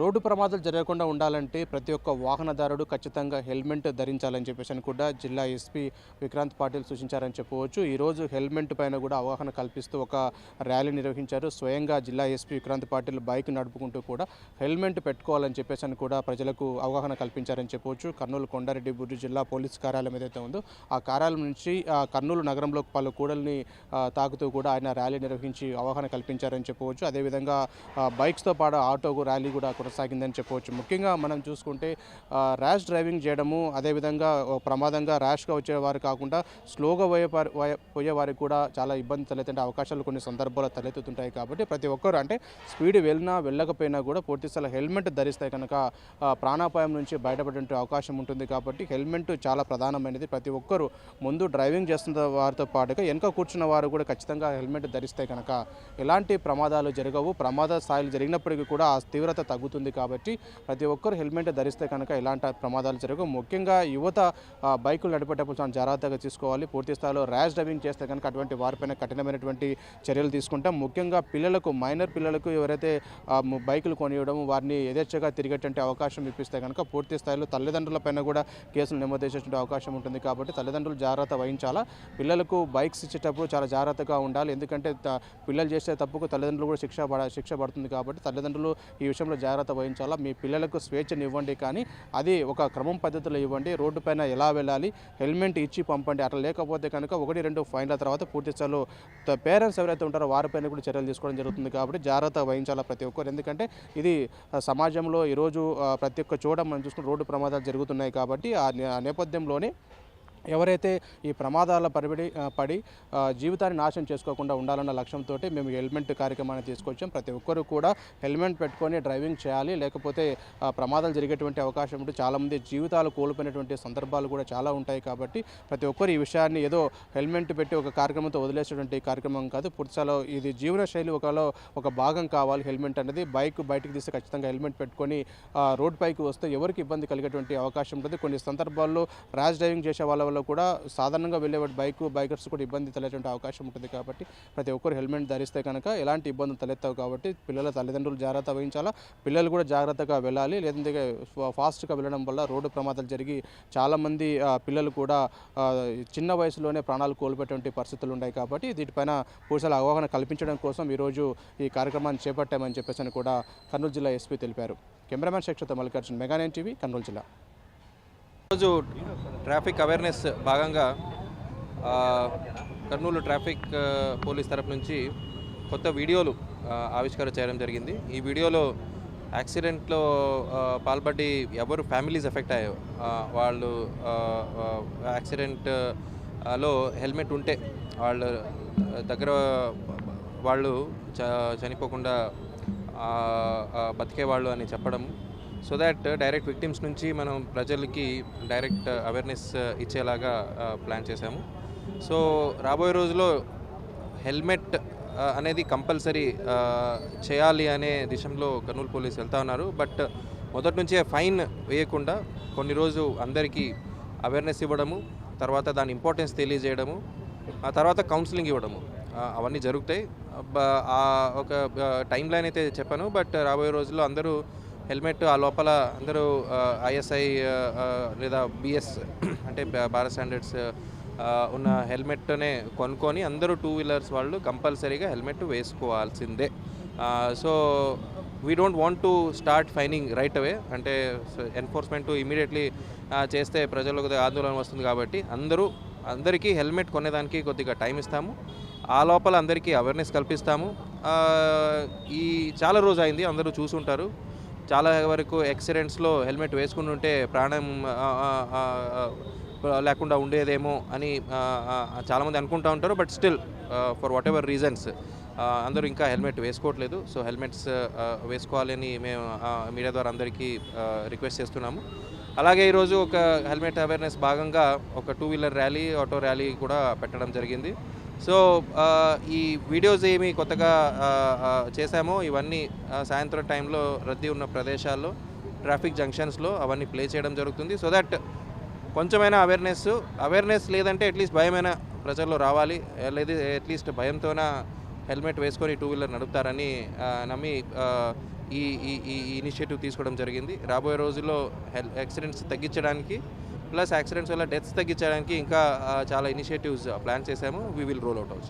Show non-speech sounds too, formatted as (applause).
Road ప్రమాదాలు జరగకుండా ఉండాలంటే ప్రతి ఒక్క వాహనదారుడు ఖచ్చితంగా హెల్మెట్ ధరించాలని చెప్పేసి అని కూడా జిల్లా ఎస్పీ విక్రాంత్ పాటిల్ సూచించారని చెప్పవచ్చు. ఈరోజు హెల్మెట్ పైన కూడా అవగాహన కల్పిస్తూ ఒక ర్యాలీ నిర్వహించారు. స్వయంగా జిల్లా ఎస్పీ విక్రాంత్ పాటిల్ బైక్ నడుపుకుంటూ కూడా హెల్మెట్ పెట్టుకోవాలని చెప్పేసి అని కూడా ప్రజలకు అవగాహన కల్పించారని చెప్పవచ్చు. కర్నూలు కొండారెడ్డి బుర్రి జిల్లా పోలీస్ కార్యాలయం ఏదైతే ఉందో ఆ కార్యాలయం నుంచి ఆ కర్నూలు నగరంలో పలు కూడల్ని తాకుతూ కూడా ఆయన ర్యాలీ నిర్వహించి అవగాహన కల్పించారని చెప్పవచ్చు. అదేవిధంగా బైక్స్తో పాటు ఆటోకు ర్యాలీ కూడా కొనసాగిందని చెప్పవచ్చు. ముఖ్యంగా మనం చూసుకుంటే ర్యాష్ డ్రైవింగ్ చేయడము అదేవిధంగా ప్రమాదంగా ర్యాష్గా వచ్చేవారు కాకుండా స్లోగా పోయే పోయేవారికి వారికి కూడా చాలా ఇబ్బంది తలెత్తే అవకాశాలు కొన్ని సందర్భాలు తలెత్తుతుంటాయి కాబట్టి ప్రతి ఒక్కరు అంటే స్పీడ్ వెళ్ళినా వెళ్ళకపోయినా కూడా పూర్తిస్థాయి హెల్మెట్ ధరిస్తే కనుక ప్రాణాపాయం నుంచి బయటపడే అవకాశం ఉంటుంది కాబట్టి హెల్మెట్ చాలా ప్రధానమైనది. ప్రతి ఒక్కరు ముందు డ్రైవింగ్ చేస్తున్న వారితో పాటుగా వెనుక కూర్చున్న వారు కూడా ఖచ్చితంగా హెల్మెట్ ధరిస్తే కనుక ఎలాంటి ప్రమాదాలు జరగవు. ప్రమాద స్థాయిలు జరిగినప్పటికీ కూడా ఆ తీవ్రత తగ్గుతుంది. కాబట్టి ప్రతి ఒక్కరు హెల్మెట్ ధరిస్తే కనుక ఇలాంటి ప్రమాదాలు జరగవు. ముఖ్యంగా యువత బైకులు నడిపేటప్పుడు చాలా జాగ్రత్తగా తీసుకోవాలి. పూర్తి స్థాయిలో ర్యాష్ డ్రైవింగ్ చేస్తే కనుక అటువంటి వారిపైన కఠినమైనటువంటి చర్యలు తీసుకుంటాం. ముఖ్యంగా పిల్లలకు మైనర్ పిల్లలకు ఎవరైతే బైకులు కొనియడం వారిని యథేచ్ఛగా తిరిగేటువంటి అవకాశం ఇప్పిస్తే కనుక పూర్తి స్థాయిలో తల్లిదండ్రులపైన కూడా కేసులు నమోదేసేటువంటి అవకాశం ఉంటుంది కాబట్టి తల్లిదండ్రులు జాగ్రత్త వహించాలా. పిల్లలకు బైక్స్ ఇచ్చేటప్పుడు చాలా జాగ్రత్తగా ఉండాలి. ఎందుకంటే పిల్లలు చేసే తప్పుకు తల్లిదండ్రులు కూడా శిక్ష పడ శిక్ష పడుతుంది కాబట్టి తల్లిదండ్రులు ఈ విషయంలో జాగ్రత్త జాగ్రత్త వహించాలా? మీ పిల్లలకు స్వేచ్ఛను ఇవ్వండి కానీ అది ఒక క్రమం పద్ధతిలో ఇవ్వండి. రోడ్డు పైన ఎలా వెళ్ళాలి? హెల్మెట్ ఇచ్చి పంపండి. అట్లా లేకపోతే కనుక ఒకటి రెండు ఫైన్ల తర్వాత పూర్తి స్థాయిలో పేరెంట్స్ ఎవరైతే ఉంటారో వారిపైన కూడా చర్యలు తీసుకోవడం జరుగుతుంది కాబట్టి జాగ్రత్త వహించాలా ప్రతి ఒక్కరు. ఎందుకంటే ఇది సమాజంలో ఈరోజు ప్రతి ఒక్క చోట మనం చూసుకుని రోడ్డు ప్రమాదాలు జరుగుతున్నాయి కాబట్టి ఆ నే- ఆ నేపథ్యంలోనే ఎవరైతే ఈ ప్రమాదాల పరిబడి పడి జీవితాన్ని నాశనం చేసుకోకుండా ఉండాలన్న లక్ష్యంతో మేము హెల్మెట్ కార్యక్రమాన్ని తీసుకొచ్చాం. ప్రతి ఒక్కరూ కూడా హెల్మెట్ పెట్టుకొని డ్రైవింగ్ చేయాలి. లేకపోతే ప్రమాదాలు జరిగేటువంటి అవకాశం ఉంటే చాలామంది జీవితాలు కోల్పోయినటువంటి సందర్భాలు కూడా చాలా ఉంటాయి కాబట్టి ప్రతి ఒక్కరు ఈ విషయాన్ని ఏదో హెల్మెట్ పెట్టి ఒక కార్యక్రమంతో వదిలేసేటువంటి కార్యక్రమం కాదు. పూర్తిస్థాయిలో ఇది జీవన శైలి ఒకలో ఒక భాగం కావాలి హెల్మెట్ అనేది. బైక్ బయటకు తీస్తే ఖచ్చితంగా హెల్మెట్ పెట్టుకొని రోడ్ పైకి వస్తే ఎవరికి ఇబ్బంది కలిగేటువంటి అవకాశం ఉంటుంది కొన్ని సందర్భాల్లో ర్యాష్ డ్రైవింగ్ చేసే వాళ్ళ వల్ల కూడా సాధారణంగా వెళ్ళే బైక్ బైకర్స్ కూడా ఇబ్బంది తలెటువంటి అవకాశం ఉంటుంది కాబట్టి ప్రతి ఒక్కరు హెల్మెట్ ధరిస్తే కనుక ఎలాంటి ఇబ్బందులు తలెత్తావు కాబట్టి పిల్లల తల్లిదండ్రులు జాగ్రత్త వహించాలా? పిల్లలు కూడా జాగ్రత్తగా వెళ్ళాలి. లేదంటే ఫాస్ట్గా వెళ్ళడం వల్ల రోడ్డు ప్రమాదాలు జరిగి చాలామంది పిల్లలు కూడా చిన్న వయసులోనే ప్రాణాలు కోల్పోయేటువంటి పరిస్థితులు ఉన్నాయి కాబట్టి వీటిపైన పూర్తిగా అవగాహన కల్పించడం కోసం ఈరోజు ఈ కార్యక్రమాన్ని చేపట్టామని చెప్పేసి కూడా కర్నూలు జిల్లా ఎస్పీ తెలిపారు. Cameraman శేక్షతో Mallikarjun mega nine TV Kurnool జిల్లా. ఈరోజు ట్రాఫిక్ అవేర్నెస్ భాగంగా కర్నూలు ట్రాఫిక్ పోలీస్ తరపు నుంచి కొత్త వీడియోలు ఆవిష్కారం ఆవిష్కరణ చేయడం జరిగింది. ఈ వీడియోలో యాక్సిడెంట్లో పాల్పడి ఎవరు ఫ్యామిలీస్ ఎఫెక్ట్ అయ్యాయో వాళ్ళు యాక్సిడెంట్లో యాక్సిడెంట్లో హెల్మెట్ ఉంటే వాళ్ళ దగ్గర వాళ్ళు చ చనిపోకుండా బతికేవాళ్ళు అని చెప్పడం సో దాట్ డైరెక్ట్ విక్టిమ్స్ నుంచి మనం ప్రజలకి డైరెక్ట్ అవేర్నెస్ uh, uh, ఇచ్చేలాగా uh, ప్లాన్ చేశాము. సో రాబోయే రోజులో హెల్మెట్ అనేది కంపల్సరీ చేయాలి అనే దిశలో కర్నూలు పోలీస్ వెళ్తా ఉన్నారు. బట్ మొదటి నుంచే ఫైన్ వేయకుండా కొన్ని రోజు అందరికీ అవేర్నెస్ ఇవ్వడము తర్వాత దాని ఇంపార్టెన్స్ తెలియజేయడము ఆ తర్వాత కౌన్సిలింగ్ ఇవ్వడము అవన్నీ జరుగుతాయి. బ- ఒక టైం లైన్ అయితే చెప్పాను. బట్ రాబోయే రోజుల్లో అందరూ హెల్మెట్ ఆ లోపల అందరూ ఐఎస్ఐ లేదా బిఎస్ (clears throat) అంటే భారత్ స్టాండర్డ్స్ ఉన్న హెల్మెట్నే కొనుక్కొని అందరూ టూ వీలర్స్ వాళ్ళు కంపల్సరీగా helmet వేసుకోవాల్సిందే. So we don't want to start fining right away అంటే ఎన్ఫోర్స్మెంట్ ఇమీడియట్లీ చేస్తే ప్రజలకు ఆందోళన వస్తుంది కాబట్టి అందరూ అందరికీ హెల్మెట్ కొనేదానికి కొద్దిగా టైం ఇస్తాము. ఆ లోపల అందరికీ అవేర్నెస్ కల్పిస్తాము. ఈ చాలా రోజు అయింది అందరూ చూసుంటారు. చాలా వరకు యాక్సిడెంట్స్లో హెల్మెట్ వేసుకుని ఉంటే ప్రాణం లేకుండా ఉండేదేమో అని చాలామంది అనుకుంటా ఉంటారు. But still for whatever reasons అందరూ ఇంకా హెల్మెట్ వేసుకోవట్లేదు. సో హెల్మెట్స్ వేసుకోవాలని మేము మీడియా ద్వారా అందరికీ రిక్వెస్ట్ చేస్తున్నాము. అలాగే ఈరోజు ఒక హెల్మెట్ అవేర్నెస్ భాగంగా ఒక two wheeler rally auto rally కూడా పెట్టడం జరిగింది. సో ఈ వీడియోస్ ఏమి కొత్తగా ఆ, చేశామో ఇవన్నీ సాయంత్రం టైంలో రద్దీ ఉన్న ప్రదేశాల్లో ట్రాఫిక్ జంక్షన్స్లో అవన్నీ ప్లే చేయడం జరుగుతుంది. సో దట్ కొంచెమైనా అవేర్నెస్ అవేర్నెస్ లేదంటే అట్లీస్ట్ భయమైన ప్రజల్లో రావాలి. లేదు అట్లీస్ట్ భయంతోన హెల్మెట్ వేసుకొని టూ వీలర్ నడుపుతారని నమ్మి ఈ ఈ ఈ ఇనిషియేటివ్ తీసుకోవడం జరిగింది. రాబోయే రోజుల్లో హెల్ యాక్సిడెంట్స్ తగ్గించడానికి ప్లస్ యాక్సిడెంట్స్ వల్ల డెత్స్ తగ్గించడానికి ఇంకా చాలా ఇనిషియేటివ్స్ ప్లాన్ చేశాము. We will roll out also.